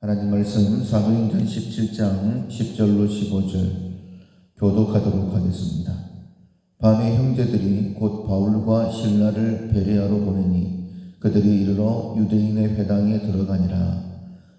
하나님 말씀 사도행전 17장 10절로 15절 교독하도록 하겠습니다. 밤에 형제들이 곧 바울과 신라를 베레아로 보내니 그들이 이르러 유대인의 회당에 들어가니라.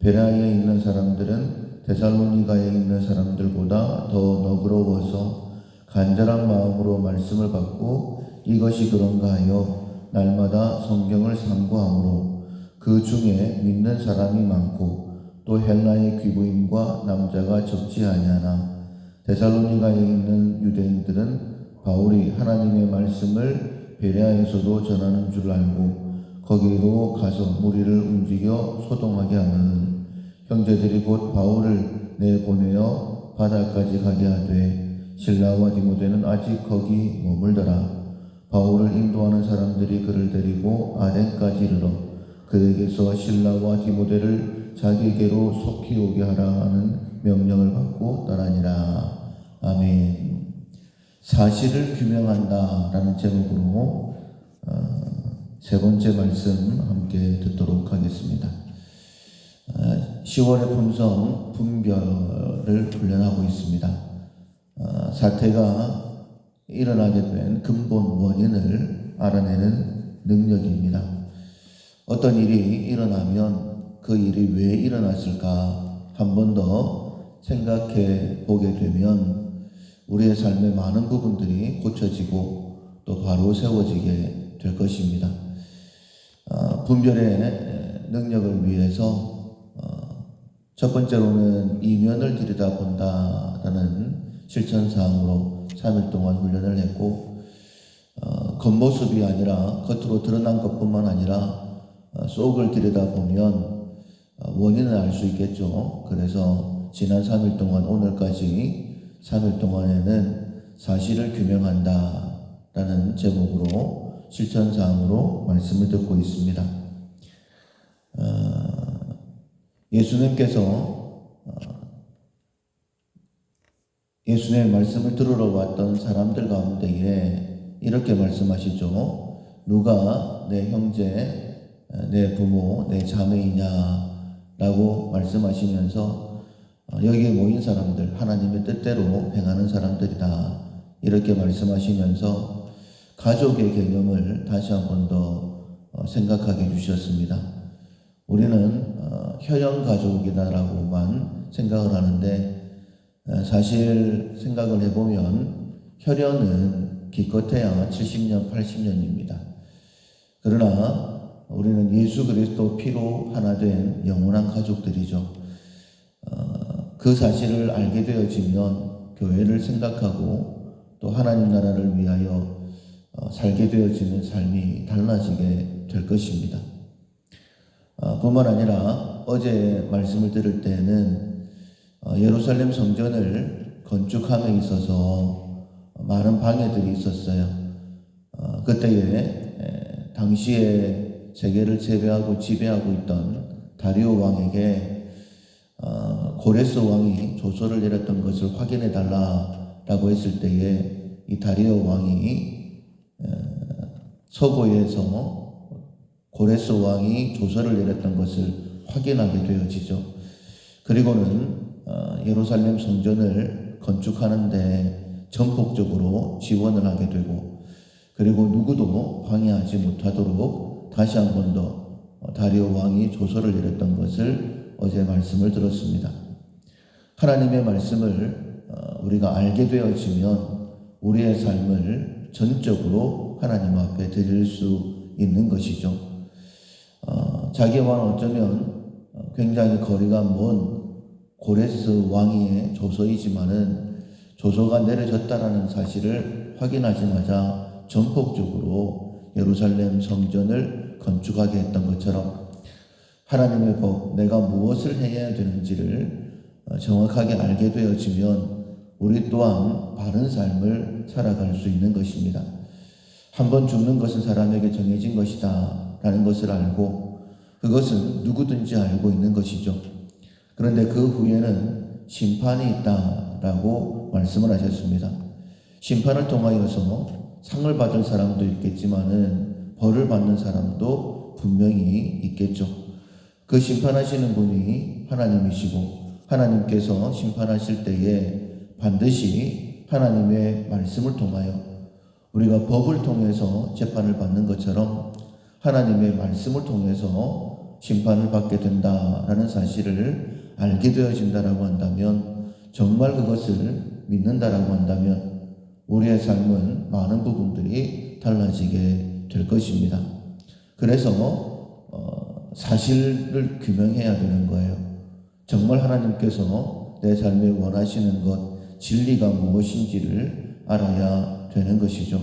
베레아에 있는 사람들은 데살로니가에 있는 사람들보다 더 너그러워서 간절한 마음으로 말씀을 받고 이것이 그런가 하여 날마다 성경을 상고하므로 그 중에 믿는 사람이 많고 또 헬라의 귀부인과 남자가 적지 아니하나 데살로니가에 있는 유대인들은 바울이 하나님의 말씀을 베레아에서도 전하는 줄 알고 거기로 가서 무리를 움직여 소동하게 하는 형제들이 곧 바울을 내보내어 바다까지 가게 하되 신라와 디모데는 아직 거기 머물더라. 바울을 인도하는 사람들이 그를 데리고 아덴까지 이르러 그에게서 신라와 디모데를 자기에게로 속히 오게 하라 하는 명령을 받고 떠나니라. 아멘. 사실을 규명한다 라는 제목으로 어, 세 번째 말씀 함께 듣도록 하겠습니다. 어, 10월의 품성 분별을 훈련하고 있습니다. 어, 사태가 일어나게 된 근본 원인을 알아내는 능력입니다. 어떤 일이 일어나면 그 일이 왜 일어났을까 한 번 더 생각해 보게 되면 우리의 삶의 많은 부분들이 고쳐지고 또 바로 세워지게 될 것입니다. 어, 분별의 능력을 위해서 어, 첫 번째로는 이면을 들여다본다라는 실천사항으로 3일 동안 훈련을 했고 어, 겉모습이 아니라 겉으로 드러난 것뿐만 아니라 어, 속을 들여다보면 어, 원인을 알 수 있겠죠. 그래서 지난 3일 동안 오늘까지 3일 동안에는 사실을 규명한다 라는 제목으로 실천사항으로 말씀을 듣고 있습니다. 어, 예수님께서 어, 예수님의 말씀을 들으러 왔던 사람들 가운데에 이렇게 말씀하시죠. 누가 내 형제, 내 부모, 내 자매이냐 라고 말씀하시면서 어, 여기에 모인 사람들, 하나님의 뜻대로 행하는 사람들이다. 이렇게 말씀하시면서 가족의 개념을 다시 한 번더 어, 생각하게 해주셨습니다. 우리는 어, 혈연 가족이다라고만 생각을 하는데 어, 사실 생각을 해보면 혈연은 기껏해야 70년, 80년입니다. 그러나 우리는 예수 그리스도 피로 하나 된 영원한 가족들이죠. 어, 그 사실을 알게 되어지면 교회를 생각하고 또 하나님 나라를 위하여 어, 살게 되어지는 삶이 달라지게 될 것입니다. 어, 뿐만 아니라 어제 말씀을 들을 때는 어, 예루살렘 성전을 건축함에 있어서 많은 방해들이 있었어요. 어, 그때에 에, 당시에 세계를 제배하고 지배하고 있던 다리오 왕에게 어, 고레스 왕이 조서를 내렸던 것을 확인해 달라라고 했을 때에 이 다리오 왕이 에, 서고에서 고레스 왕이 조서를 내렸던 것을 확인하게 되어지죠. 그리고는 어, 예루살렘 성전을 건축하는데 전폭적으로 지원을 하게 되고 그리고 누구도 방해하지 못하도록 다시 한 번 더 다리오 왕이 조서를 내렸던 것을 어제 말씀을 들었습니다. 하나님의 말씀을 어, 우리가 알게 되어지면 우리의 삶을 전적으로 하나님 앞에 드릴 수 있는 것이죠. 어, 자기와는 어쩌면 굉장히 거리가 먼 고레스 왕위의 조서이지만은 조서가 내려졌다라는 사실을 확인하자마자 전폭적으로 예루살렘 성전을 건축하게 했던 것처럼 하나님의 법, 내가 무엇을 해야 되는지를 어, 정확하게 알게 되어지면 우리 또한 바른 삶을 살아갈 수 있는 것입니다. 한 번 죽는 것은 사람에게 정해진 것이다. 라는 것을 알고 그것은 누구든지 알고 있는 것이죠. 그런데 그 후에는 심판이 있다 라고 말씀을 하셨습니다. 심판을 통하여서 상을 받을 사람도 있겠지만은 벌을 받는 사람도 분명히 있겠죠. 그 심판하시는 분이 하나님이시고 하나님께서 심판하실 때에 반드시 하나님의 말씀을 통하여 우리가 법을 통해서 재판을 받는 것처럼 하나님의 말씀을 통해서 심판을 받게 된다라는 사실을 알게 되어진다라고 한다면 정말 그것을 믿는다라고 한다면 우리의 삶은 많은 부분들이 달라지게 될 것입니다. 그래서 어, 사실을 규명해야 되는 거예요. 정말 하나님께서 내 삶에 원하시는 것, 진리가 무엇인지를 알아야 되는 것이죠.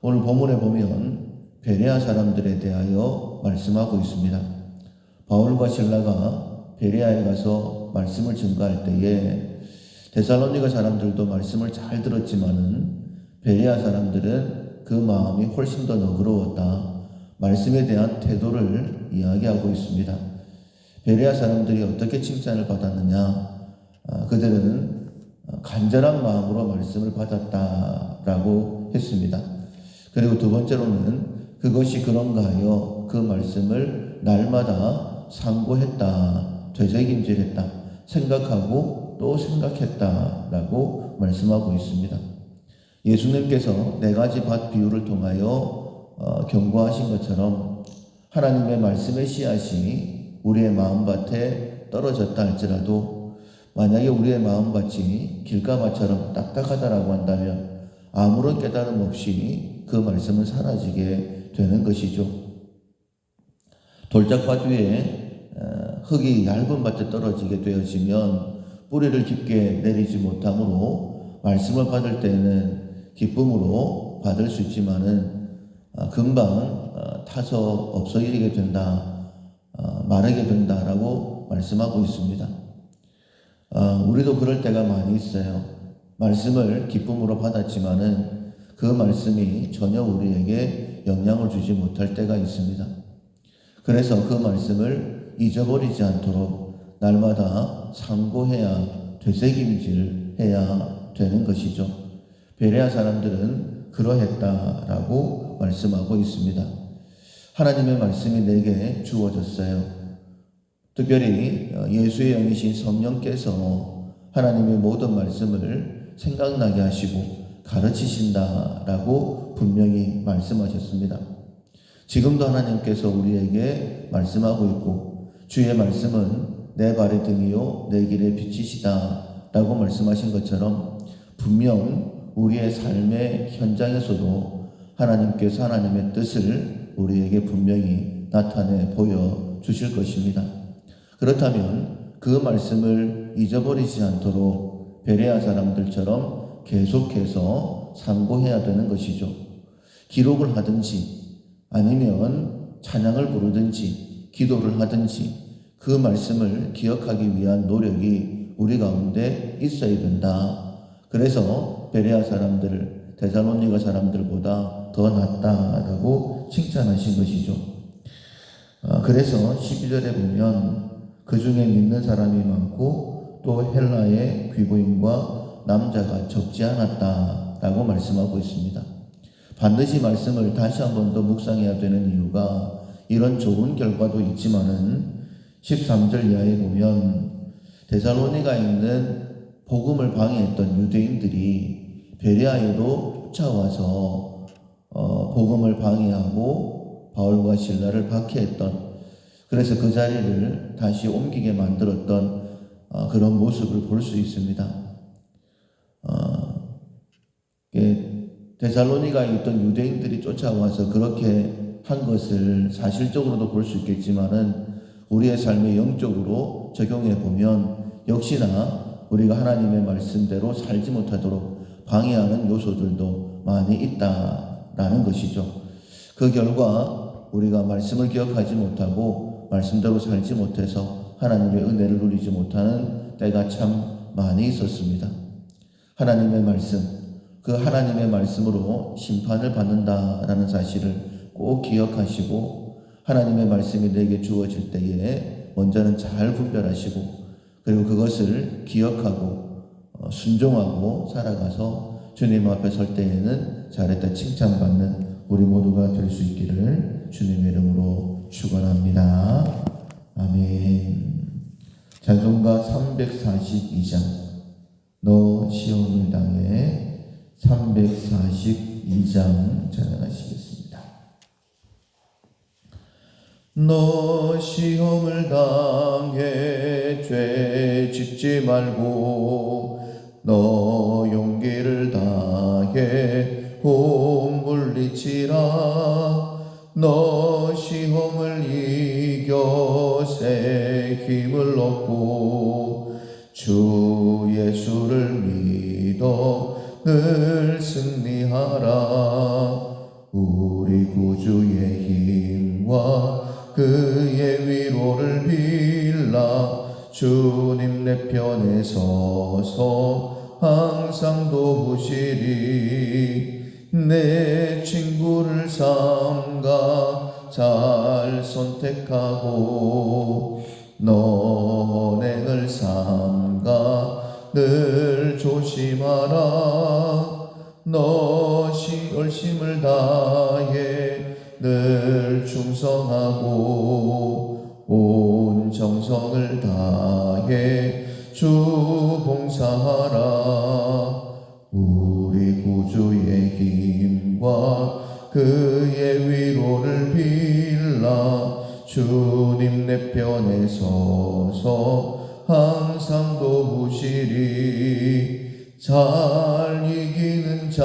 오늘 본문에 보면 베레아 사람들에 대하여 말씀하고 있습니다. 바울과 신라가 베레아에 가서 말씀을 증거할 때에 데살로니가 사람들도 말씀을 잘 들었지만은 베레아 사람들은 그 마음이 훨씬 더 너그러웠다. 말씀에 대한 태도를 이야기하고 있습니다. 베레아 사람들이 어떻게 칭찬을 받았느냐? 아, 그들은 간절한 마음으로 말씀을 받았다라고 했습니다. 그리고 두 번째로는 그것이 그런가 하여 그 말씀을 날마다 상고했다, 되새김질했다, 생각하고 또 생각했다라고 말씀하고 있습니다. 예수님께서 네 가지 밭 비유를 통하여 어, 경고하신 것처럼 하나님의 말씀의 씨앗이 우리의 마음밭에 떨어졌다 할지라도 만약에 우리의 마음밭이 길가밭처럼 딱딱하다라고 한다면 아무런 깨달음 없이 그 말씀은 사라지게 되는 것이죠. 돌짝밭 위에 어, 흙이 얇은 밭에 떨어지게 되어지면 뿌리를 깊게 내리지 못하므로 말씀을 받을 때는 기쁨으로 받을 수 있지만은 어, 금방 어, 타서 없어지게 된다, 마르게 된다라고 말씀하고 있습니다. 우리도 그럴 때가 많이 있어요. 말씀을 기쁨으로 받았지만은 그 말씀이 전혀 우리에게 영향을 주지 못할 때가 있습니다. 그래서 그 말씀을 잊어버리지 않도록 날마다 상고해야 되새김질 해야 되는 것이죠. 베레아 사람들은 그러했다라고 말씀하고 있습니다. 하나님의 말씀이 내게 주어졌어요. 특별히 예수의 영이신 성령께서 하나님의 모든 말씀을 생각나게 하시고 가르치신다라고 분명히 말씀하셨습니다. 지금도 하나님께서 우리에게 말씀하고 있고 주의 말씀은 내 발의 등이요 내 길의 빛이시다 라고 말씀하신 것처럼 분명 우리의 삶의 현장에서도 하나님께서 하나님의 뜻을 우리에게 분명히 나타내 보여 주실 것입니다. 그렇다면 그 말씀을 잊어버리지 않도록 베레아 사람들처럼 계속해서 상고해야 되는 것이죠. 기록을 하든지 아니면 찬양을 부르든지 기도를 하든지 그 말씀을 기억하기 위한 노력이 우리 가운데 있어야 된다. 그래서 베레아 사람들, 데살로니가 사람들보다 더 낫다라고 칭찬하신 것이죠. 아, 그래서 12절에 보면 그 중에 믿는 사람이 많고 또 헬라의 귀부인과 남자가 적지 않았다라고 말씀하고 있습니다. 반드시 말씀을 다시 한 번 더 묵상해야 되는 이유가 이런 좋은 결과도 있지만은 13절 이하에 보면 데살로니가 있는 복음을 방해했던 유대인들이 베레아에도 쫓아와서 어, 복음을 방해하고 바울과 신라를 박해했던 그래서 그 자리를 다시 옮기게 만들었던 어, 그런 모습을 볼 수 있습니다. 어, 데살로니가에 있던 유대인들이 쫓아와서 그렇게 한 것을 사실적으로도 볼 수 있겠지만은 우리의 삶에 영적으로 적용해 보면 역시나 우리가 하나님의 말씀대로 살지 못하도록 방해하는 요소들도 많이 있다라는 것이죠. 그 결과 우리가 말씀을 기억하지 못하고 말씀대로 살지 못해서 하나님의 은혜를 누리지 못하는 때가 참 많이 있었습니다. 하나님의 말씀, 그 하나님의 말씀으로 심판을 받는다라는 사실을 꼭 기억하시고 하나님의 말씀이 내게 주어질 때에 먼저는 잘 분별하시고 그리고 그것을 기억하고 어, 순종하고 살아가서 주님 앞에 설 때에는 잘했다 칭찬받는 우리 모두가 될 수 있기를 주님의 이름으로 축원합니다. 아멘. 찬송가 342장 너 시험을 당해 342장 찬양하시겠습니다. 너 시험을 당해 죄 짓지 말고 너 용기를 다해 홈 물리치라. 너 시험을 이겨 새 힘을 얻고 주 예수를 믿어 늘 승리하라. 우리 구주의 힘과 그의 위로를 빌라 주님 내 편에 서서 항상 도우시리. 내 친구를 삼가 잘 선택하고 너 언행을 삼가 늘 조심하라. 너 시 열심을 다해 늘 충성하고 온 정성을 다해 주 봉사하라. 우리 구주의 힘과 그의 위로를 빌라. 주님 내 편에 서서 항상 도우시리. 잘 이기는 자